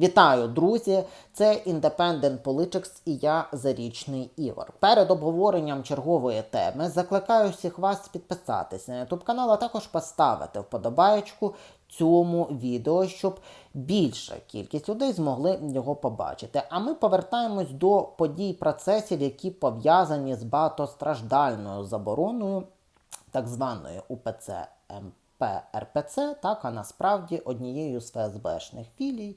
Вітаю, друзі! Це Independent Politics і я Зарічний Ігор. Перед обговоренням чергової теми закликаю всіх вас підписатися на YouTube канал, а також поставити вподобаєчку цьому відео, щоб більша кількість людей змогли його побачити. А ми повертаємось до подій процесів, які пов'язані з багатостраждальною забороною так званої УПЦ МП РПЦ, так, а насправді однією з ФСБшних філій,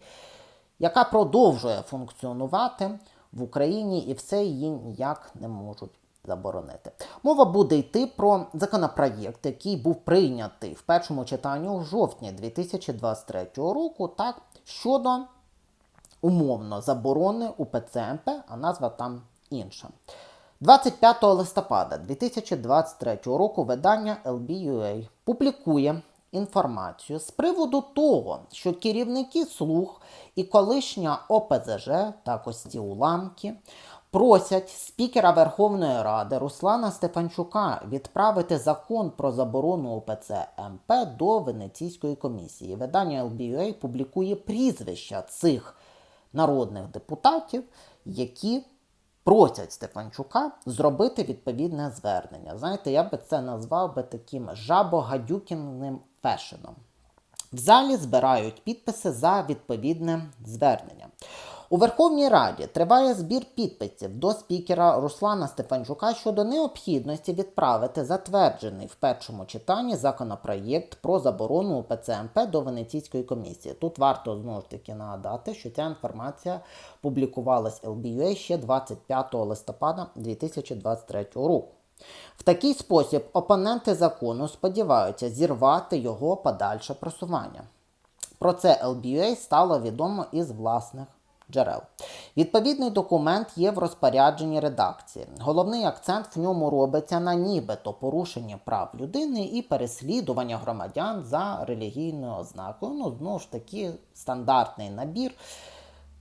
яка продовжує функціонувати в Україні і все її ніяк не можуть заборонити. Мова буде йти про законопроєкт, який був прийнятий в першому читанні у жовтні 2023 року, так, щодо умовно заборони УПЦ МП, а назва там інша. 25 листопада 2023 року видання LBUA публікує інформацію з приводу того, що керівники слуг і колишня ОПЗЖ, також ці уламки, просять спікера Верховної Ради Руслана Стефанчука відправити закон про заборону ОПЦ МП до Венеційської комісії. Видання LBUA публікує прізвища цих народних депутатів, які просять Стефанчука зробити відповідне звернення. Знаєте, я би це назвав би таким жабо-гадюкінним фешеном. В залі збирають підписи за відповідне звернення. У Верховній Раді триває збір підписів до спікера Руслана Стефанчука щодо необхідності відправити затверджений в першому читанні законопроєкт про заборону УПЦ МП до Венеційської комісії. Тут варто знову ж таки нагадати, що ця інформація публікувалась LBUA ще 25 листопада 2023 року. В такий спосіб опоненти закону сподіваються зірвати його подальше просування. Про це LBUA стало відомо із власних джерел. Відповідний документ є в розпорядженні редакції. Головний акцент в ньому робиться на нібито порушення прав людини і переслідування громадян за релігійною ознакою. Ну, знову ж таки, стандартний набір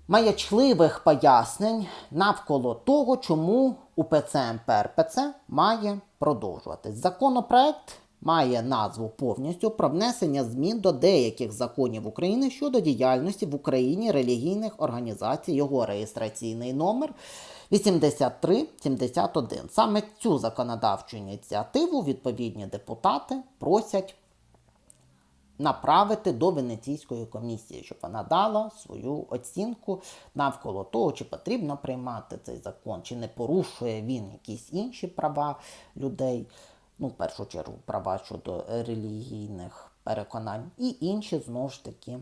маячливих пояснень навколо того, чому УПЦ МП РПЦ має продовжуватись. Законопроект має назву повністю про внесення змін до деяких законів України щодо діяльності в Україні релігійних організацій, його реєстраційний номер 8371. Саме цю законодавчу ініціативу відповідні депутати просять направити до Венеційської комісії, щоб вона дала свою оцінку навколо того, чи потрібно приймати цей закон, чи не порушує він якісь інші права людей, ну, в першу чергу, права щодо релігійних переконань, і інші знову ж таки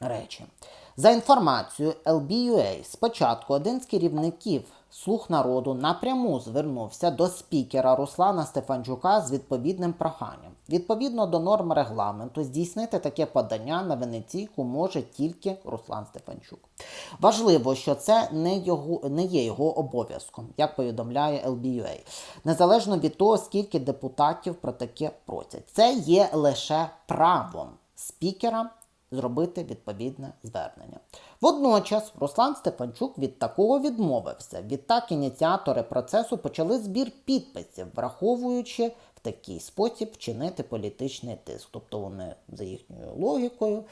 речі. За інформацією LBUA, спочатку один з керівників Слуг народу напряму звернувся до спікера Руслана Стефанчука з відповідним проханням. Відповідно до норм регламенту, здійснити таке подання на Венеційку може тільки Руслан Стефанчук. Важливо, що це не, його, не є його обов'язком, як повідомляє LBUA. Незалежно від того, скільки депутатів про таке просять. Це є лише правом спікера зробити відповідне звернення. Водночас Руслан Стефанчук від такого відмовився. Відтак ініціатори процесу почали збір підписів, враховуючи в такий спосіб вчинити політичний тиск. Тобто вони за їхньою логікою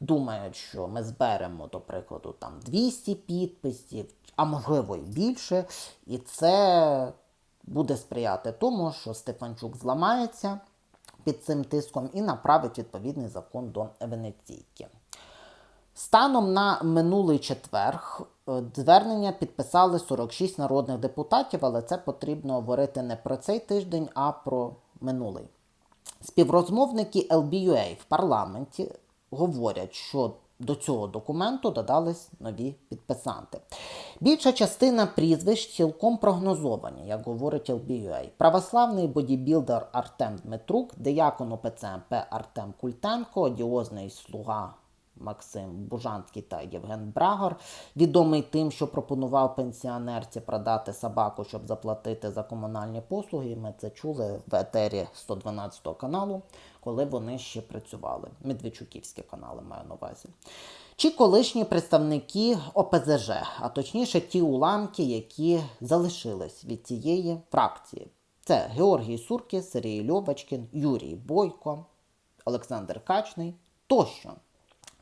думають, що ми зберемо, до прикладу, там 200 підписів, а можливо і більше, і це буде сприяти тому, що Стефанчук зламається під цим тиском і направить відповідний закон до Венеційки. Станом на минулий четверг е, звернення підписали 46 народних депутатів, але це потрібно говорити не про цей тиждень, а про минулий. Співрозмовники LBUA в парламенті говорять, що до цього документу додались нові підписанти. Більша частина прізвищ цілком прогнозовані, як говорить LBUA. Православний бодібілдер Артем Дмитрук, диякон ОПЦМП Артем Культенко, одіозний слуга Максим Бужанський та Євген Брагор, відомий тим, що пропонував пенсіонерці продати собаку, щоб заплатити за комунальні послуги. Ми це чули в етері 112 каналу, коли вони ще працювали. Медведчуківські канали маю на увазі. Чи колишні представники ОПЗЖ, а точніше ті уламки, які залишились від цієї фракції. Це Георгій Сурки, Сергій Льовочкін, Юрій Бойко, Олександр Качний тощо.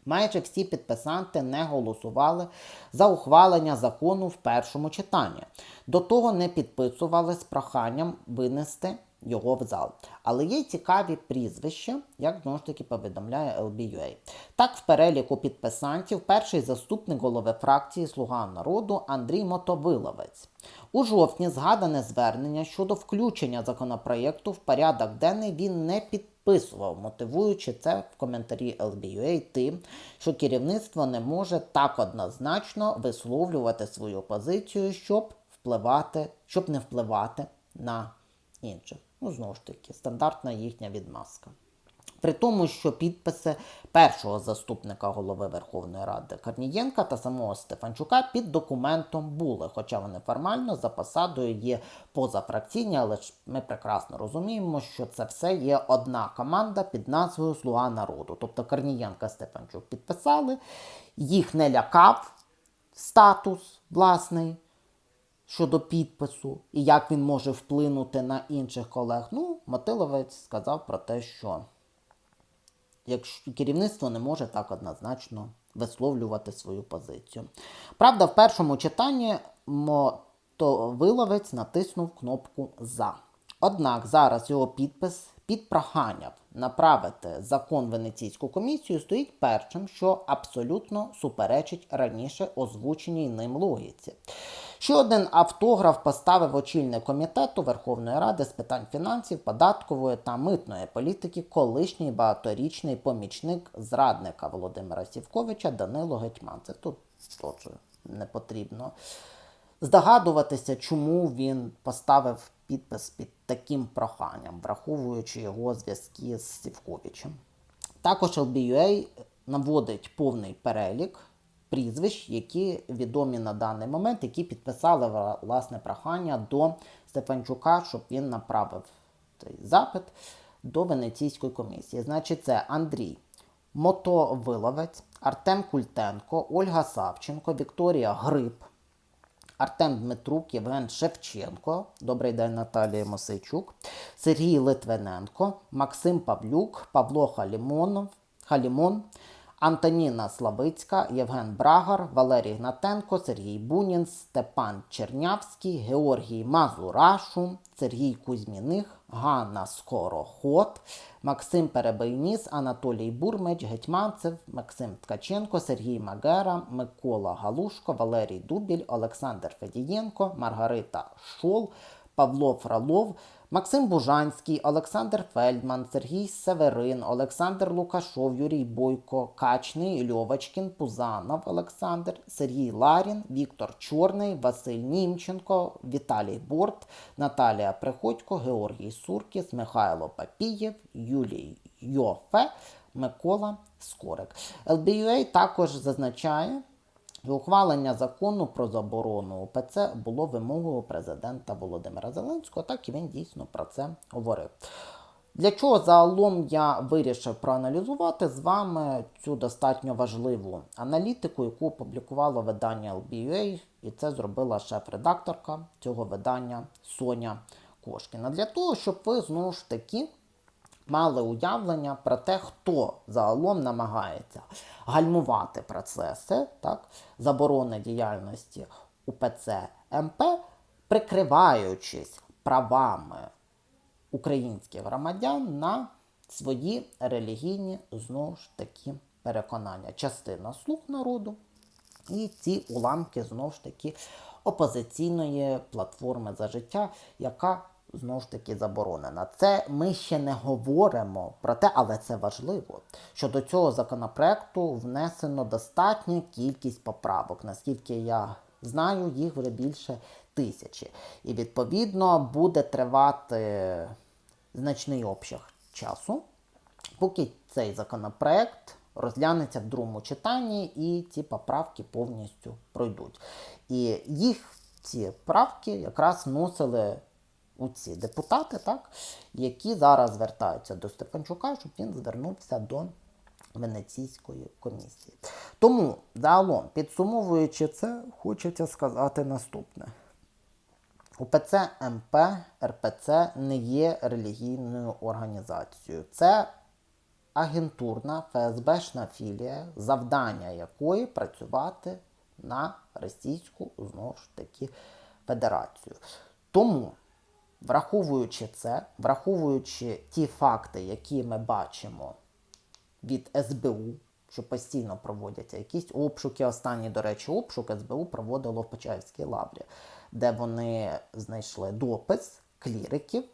Майже всі підписанти не голосували за ухвалення закону в першому читанні. До того не підписували з проханням винести його в зал. Але є цікаві прізвища, як знову ж таки повідомляє LBUA. Так, в переліку підписантів перший заступник голови фракції Слуга народу Андрій Мотовиловець. У жовтні згадане звернення щодо включення законопроєкту в порядок денний він не підписував, мотивуючи це в коментарі LBUA тим, що керівництво не може так однозначно висловлювати свою позицію, щоб впливати, щоб не впливати на інших. Ну, знову ж таки, стандартна їхня відмазка. При тому, що підписи першого заступника голови Верховної Ради Корнієнка та самого Стефанчука під документом були, хоча вони формально за посадою є позафракційні, але ж ми прекрасно розуміємо, що це все є одна команда під назвою Слуга народу. Тобто Корнієнка Стефанчук підписали, їх не лякав статус власний щодо підпису і як він може вплинути на інших колег. Ну, Мотиловець сказав про те, що якщо керівництво не може так однозначно висловлювати свою позицію. Правда, в першому читанні мотовиловець натиснув кнопку За. Однак зараз його підпис під проханням направити закон Венеційську комісію стоїть першим, що абсолютно суперечить раніше озвученій ним логіці. Ще один автограф поставив очільник комітету Верховної Ради з питань фінансів, податкової та митної політики, колишній багаторічний помічник зрадника Володимира Сівковича Данило Гетьман. Це тут теж не потрібно здогадуватися, чому він поставив підпис під таким проханням, враховуючи його зв'язки з Сівковичем. Також LBUA наводить повний перелік прізвищ, які відомі на даний момент, які підписали власне прохання до Стефанчука, щоб він направив цей запит до Венеційської комісії. Значить, це Андрій Мотовиловець, Артем Культенко, Ольга Савченко, Вікторія Гриб. Артем Дмитрук, Євген Шевченко, добрий день Наталія Мосейчук, Сергій Литвиненко, Максим Павлюк, Павло Халімонов, Халімон, Антоніна Славицька, Євген Брагар, Валерій Гнатенко, Сергій Бунін, Степан Чернявський, Георгій Мазурашу, Сергій Кузьміних, Ганна Скороход, Максим Перебийніс, Анатолій Бурмич, Гетьманцев, Максим Ткаченко, Сергій Магера, Микола Галушко, Валерій Дубіль, Олександр Федієнко, Маргарита Шол, Павло Фролов, Максим Бужанський, Олександр Фельдман, Сергій Северин, Олександр Лукашов, Юрій Бойко, Качний, Льовочкін, Пузанов Олександр, Сергій Ларін, Віктор Чорний, Василь Німченко, Віталій Борт, Наталія Приходько, Георгій Суркіс, Михайло Папієв, Юлій Йофе, Микола Скорик. LBUA також зазначає. Ухвалення закону про заборону УПЦ було вимогою президента Володимира Зеленського, так і він дійсно про це говорив. Для чого загалом я вирішив проаналізувати з вами цю достатньо важливу аналітику, яку опублікувало видання LBUA, і це зробила шеф-редакторка цього видання Соня Кошкіна. Для того, щоб ви знову ж таки мали уявлення про те, хто загалом намагається гальмувати процеси так, заборони діяльності УПЦ МП, прикриваючись правами українських громадян на свої релігійні знову ж таки переконання. Частина слуг народу і ці уламки знову ж таки опозиційної платформи за життя, яка знову ж таки заборонена. Це ми ще не говоримо про те, але це важливо. Що до цього законопроекту внесено достатня кількість поправок. Наскільки я знаю, їх вже більше тисячі. І відповідно буде тривати значний обсяг часу, поки цей законопроект розглянеться в другому читанні і ці поправки повністю пройдуть. І їх ці правки якраз вносили у ці депутати, так, які зараз звертаються до Стефанчука, щоб він звернувся до Венеційської комісії. Тому загалом, підсумовуючи це, хочеться сказати наступне. УПЦ МП РПЦ не є релігійною організацією. Це агентурна ФСБшна філія, завдання якої працювати на російську знову ж таки федерацію. Тому, враховуючи це, враховуючи ті факти, які ми бачимо від СБУ, що постійно проводяться якісь обшуки. Останній, до речі, обшук СБУ проводило в Почаївській лаврі, де вони знайшли допис кліриків.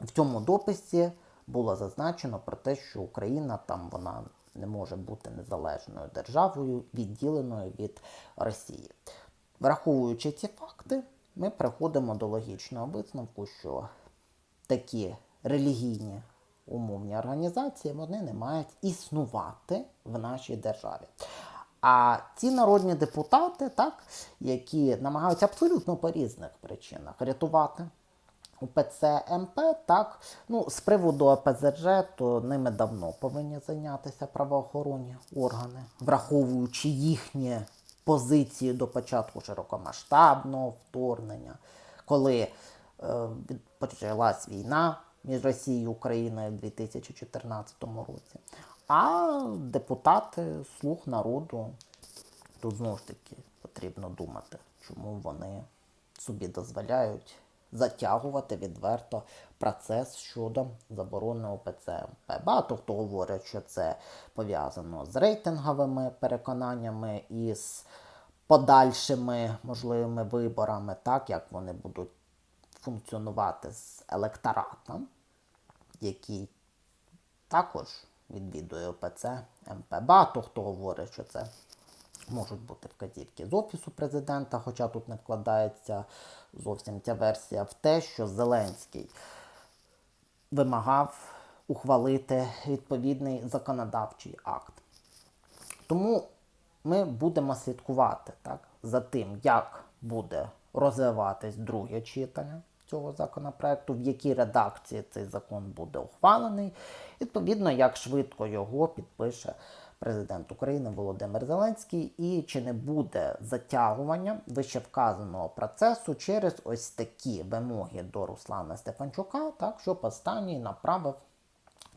В цьому дописі було зазначено про те, що Україна там вона не може бути незалежною державою, відділеною від Росії. Враховуючи ці факти, ми приходимо до логічного висновку, що такі релігійні умовні організації вони не мають існувати в нашій державі. А ці народні депутати, так, які намагаються абсолютно по різних причинах рятувати УПЦ МП, так, ну, з приводу ОПЗЖ, то ними давно повинні зайнятися правоохоронні органи, враховуючи їхні позиції до початку широкомасштабного вторгнення, коли е, почалась війна між Росією і Україною в 2014 році. А депутати, слуг народу, тут знову ж таки потрібно думати, чому вони собі дозволяють затягувати відверто процес щодо заборони ОПЦ МП. Багато хто говорить, що це пов'язано з рейтинговими переконаннями і з подальшими можливими виборами, так як вони будуть функціонувати з електоратом, який також відвідує ОПЦ МП. Багато хто говорить, що це можуть бути вказівки з Офісу президента, хоча тут не вкладається зовсім ця версія в те, що Зеленський вимагав ухвалити відповідний законодавчий акт. Тому ми будемо слідкувати так, за тим, як буде розвиватись друге читання цього законопроекту, в якій редакції цей закон буде ухвалений, відповідно, як швидко його підпише президент України Володимир Зеленський, і чи не буде затягування вищевказаного процесу через ось такі вимоги до Руслана Стефанчука, так, щоб останній направив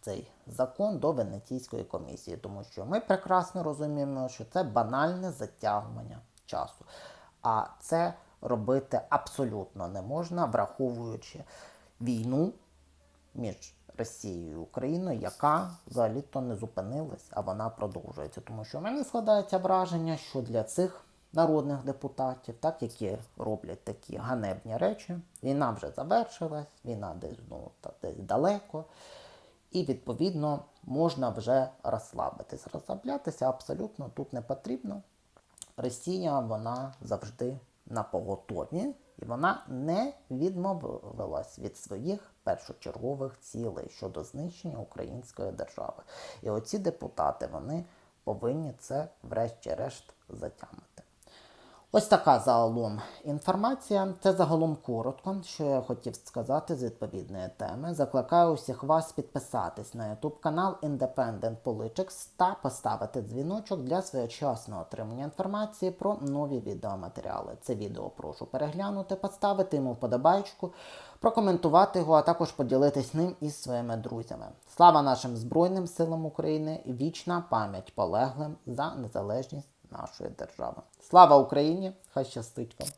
цей закон до Венеційської комісії, тому що ми прекрасно розуміємо, що це банальне затягування часу. А це робити абсолютно не можна, враховуючи війну між Росією і Україною, яка взагалі-то не зупинилась, а вона продовжується. Тому що в мене складається враження, що для цих народних депутатів, так, які роблять такі ганебні речі, війна вже завершилась, війна десь ну, та десь далеко. І відповідно можна вже розслабитись. Розслаблятися абсолютно тут не потрібно. Росія вона завжди на поготові, і вона не відмовилась від своїх першочергових цілей щодо знищення української держави. І оці депутати вони повинні це, врешті-решт, затягнути. Ось така загалом інформація. Це загалом коротко, що я хотів сказати з відповідної теми. Закликаю усіх вас підписатись на YouTube канал Independent Politics та поставити дзвіночок для своєчасного отримання інформації про нові відеоматеріали. Це відео прошу переглянути, поставити йому вподобайку, прокоментувати його, а також поділитись ним із своїми друзями. Слава нашим Збройним силам України! Вічна пам'ять полеглим за незалежність нашої держави. Слава Україні! Хай щастить вам!